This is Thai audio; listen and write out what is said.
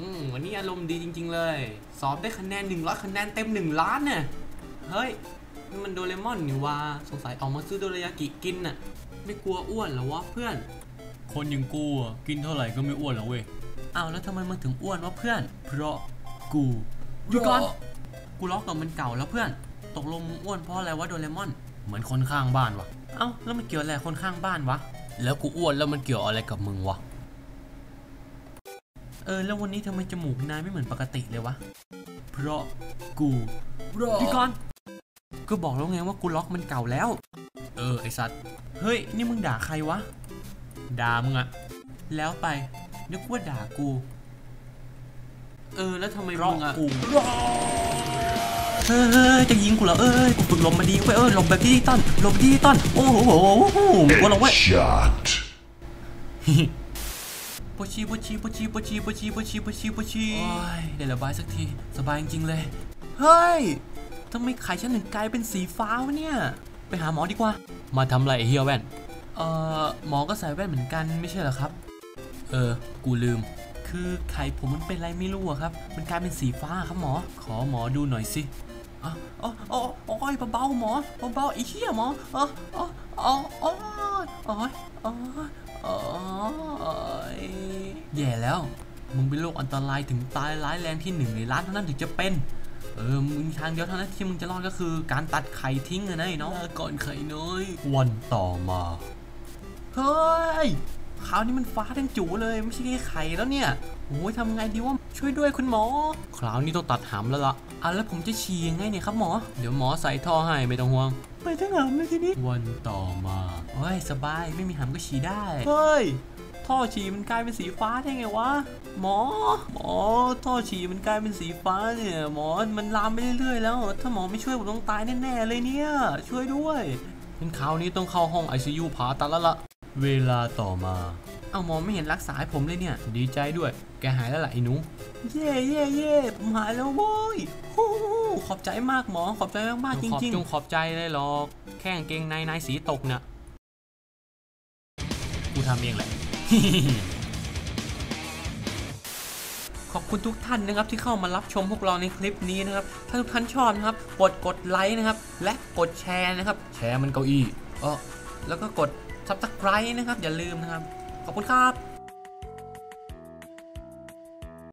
อืมวันนี้อารมณ์ดีจริง ๆ เลย สอบได้คะแนน100คะแนนเต็ม1ล้านเนี่ยเฮ้ยนี่มันโดเรมอนนี่ว่าสงสัยออกมาซื้อโดรายากิกินน่ะ ไม่กลัวอ้วนเหรอวะเพื่อน คนอย่างกูอะกินเท่าไหร่ก็ไม่อ้วนหรอกเว้ยอ้าวแล้วทำไมมันถึงอ้วนวะเพื่อน เพราะกูหยุดก่อน กูล็อกกับมันเก่าแล้วเพื่อน ตกลงมึงอ้วนเพราะอะไรวะโดเรมอน เหมือนคนข้างบ้านวะเอ้าแล้วมันเกี่ยวอะไรกับคนข้างบ้านวะ แล้วกูอ้วนแล้วมันเกี่ยวอะไรกับมึงวะ เออ แล้ววันนี้ทำไมจมูกนายไม่เหมือนปกติเลยวะ เพราะกูพี่กอนก็บอกแล้วไงว่ากูล็อกมันเก่าแล้ว เออ ไอสัตว์ เฮ้ย นี่มึงด่าใครวะ ด่ามึงอะแล้วไป นึกว่าด่ากู เออ แล้วทำไมเพราะมึงอะกูเฮ้ยจะยิงกูเหรอเอ้ยกูฝึกลมมาดีเว้ยเออลมแบบดิจิตอลลมดิจิตอลโอ้โหโอ้โหโอ้โหมึงกลัวเหรอเว้ย Shot. ปวดชีปวดชีปวดชีปวดชีปวดชีปวดชีปวดชีปวดชีโอ้ยได้ระบายสักทีสบายจริงๆเลย เฮ้ยทำไมไข่ฉันถึงกลายเป็นสีฟ้าวะเนี่ย ไปหาหมอดีกว่า มาทำอะไรไอ้เฮียแว่น เอ่อหมอก็ใส่แว่นเหมือนกันไม่ใช่เหรอครับ เออ กูลืม คือไข่ผมมันเป็นอะไรไม่รู้อะครับ มันกลายเป็นสีฟ้าครับหมอ ขอหมอดูหน่อยสิอ๋ออ๋ออ๋อโอ้ยเบาๆหมอเบาๆไอ้เหี้ยหมออ๋ออ๋ออ๋ออ๋ออ๋ออ๋ออ๋อ แย่แล้ว มึงเป็นโรคอันตรายถึงตายร้ายแรงที่หนึ่งในล้านเท่านั้นถึงจะเป็น เออ มึงทางเดียวเท่านั้นที่มึงจะรอดก็คือการตัดไข่ทิ้งอะนะไอ้น้องก่อนไข่น้อย วันต่อมา เฮ้ยคราวนี้มันฟ้าทั้งจูเลยไม่ใช่แค่ไข่แล้วเนี่ยโอ้ยทำไงดีว่าช่วยด้วยคุณหมอ คราวนี้ต้องตัดหำแล้วล่ะอะแล้วผมจะฉี่ยังไงเนี่ยครับหมอ เดี๋ยวหมอใส่ท่อให้ไม่ต้องห่วง ไปทั้งหำเลยทีนี้ วันต่อมาเฮ้ย สบายไม่มีหำก็ฉี่ได้ เฮ้ย ท่อฉี่มันกลายเป็นสีฟ้าได้ไงวะ หมอ หมอ ท่อฉี่มันกลายเป็นสีฟ้าเนี่ย หมอ มันลามไปเรื่อยๆแล้ว ถ้าหมอไม่ช่วยผมต้องตายแน่ๆเลยเนี่ย ช่วยด้วยเป็นคราวนี้ต้องเข้าห้อง ICU ผ่าตัดแล้วล่ะเวลาต่อมา เอาหมอไม่เห็นรักษาให้ผมเลยเนี่ย ดีใจด้วย แกหายแล้วล่ะไอ้หนู เย่เย่เย่ผมหายแล้วโว้ยฮู้ฮู้ขอบใจมากหมอ ขอบใจมากๆจขอบริงจงขอบใจเลยหรอก แค่กางเกงในนายสีตกเนี่ย กูทำเองแหละๆขอบคุณทุกท่านนะครับที่เข้ามารับชมพวกเราในคลิปนี้นะครับ ถ้าทุกท่านชอบนะครับกดกดไลค์นะครับ และกดแชร์นะครับ แชร์มันเก้าอี้เออแล้วก็กด subscribe นะครับ อย่าลืมนะครับ ขอบคุณครับ